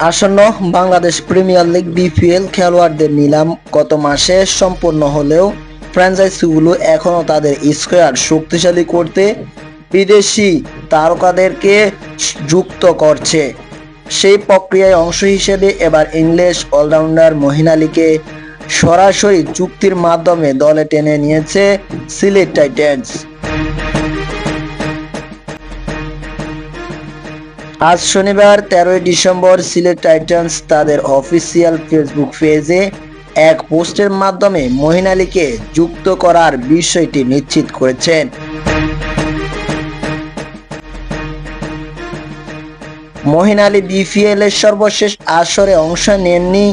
আসন্ন Bangladesh premier league BPL খেলোয়াড়দের নিলাম গত মাসে সম্পন্ন হলেও ফ্র্যাঞ্চাইজিগুলো এখনও তাদের স্কোয়ার শক্তিশালী করতে বিদেশি তারকাদেরকে যুক্ত করছে। সেই প্রক্রিয়ায় অংশ হিসেবে এবার ইংলিশ অলরাউন্ডার মহিন আলীকে সরাসরি চুক্তির মাধ্যমে দলে টেনে নিয়েছে সিলেট টাইটেন্স। আজ শনিবার, তেরোই ডিসেম্বর, সিলেট টাইটান্স তাদের অফিসিয়াল ফেসবুক পেজে এক পোস্টের মাধ্যমে মহিন আলীকে যুক্ত করার বিষয়টি নিশ্চিত করেছেন। মহিন বিপিএল এর সর্বশেষ আসরে অংশ নেননি।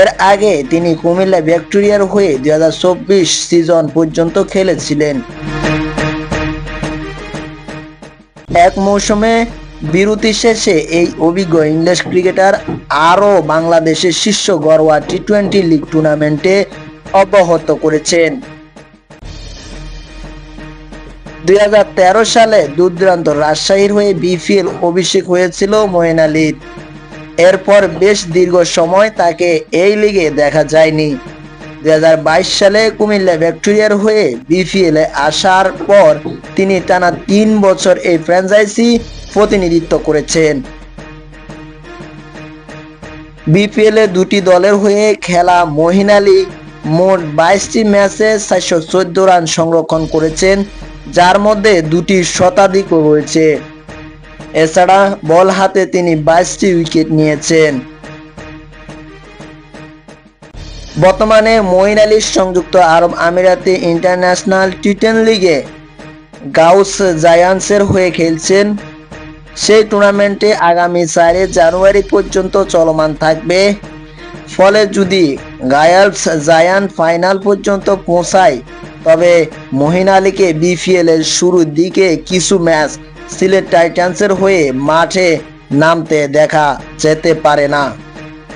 এর আগে তিনি কুমিল্লা ভিক্টোরিয়ার হয়ে দু হাজার চব্বিশ সিজন পর্যন্ত খেলেছিলেন। এক মৌসুমে বিরতি শেষে এই অভিজ্ঞ ইংলিশ ক্রিকেটার আরও বাংলাদেশের শীর্ষ গড়োয়া টি টোয়েন্টি লিগ টুর্নামেন্টে অব্যাহত করেছেন। দুই সালে দুর্দান্ত রাজশাহীর হয়ে বিপিএল অভিষেক হয়েছিল মঈন আলীর এরপর বেশ দীর্ঘ সময় তাকে এই লিগে দেখা যায়নি। দুই হাজার বাইশ সালে কুমিল্লা ভিক্টোরিয়ার হয়ে বিপিএল এ আসার পর তিনি টানা তিন বছর এই ফ্র্যাঞ্চাইজি প্রতিনিধিত্ব করেছেন। বিপিএল দুটি দলের হয়ে খেলা মহিন মোট বাইশটি ম্যাচে চারশো চোদ্দ রান সংরক্ষণ করেছেন, যার মধ্যে দুটি শতাধিকও রয়েছে। এছাড়া বল হাতে তিনি বাইশটি উইকেট নিয়েছেন। বর্তমানে মঈন আলী সংযুক্ত আরব আমিরাতে ইন্টারন্যাশনাল টি টেন লিগে গাউস জায়ান্সের হয়ে খেলছেন সেই টুর্নামেন্টে আগামী চারে জানুয়ারি পর্যন্ত চলমান থাকবে। ফলে যদি গায়ালস জায়ান্ট ফাইনাল পর্যন্ত পৌঁছায়, তবে মহিন আলীকে বিপিএল এর শুরুর দিকে কিছু ম্যাচ সিলেট টাইটান্সের হয়ে মাঠে নামতে দেখা যেতে পারে না।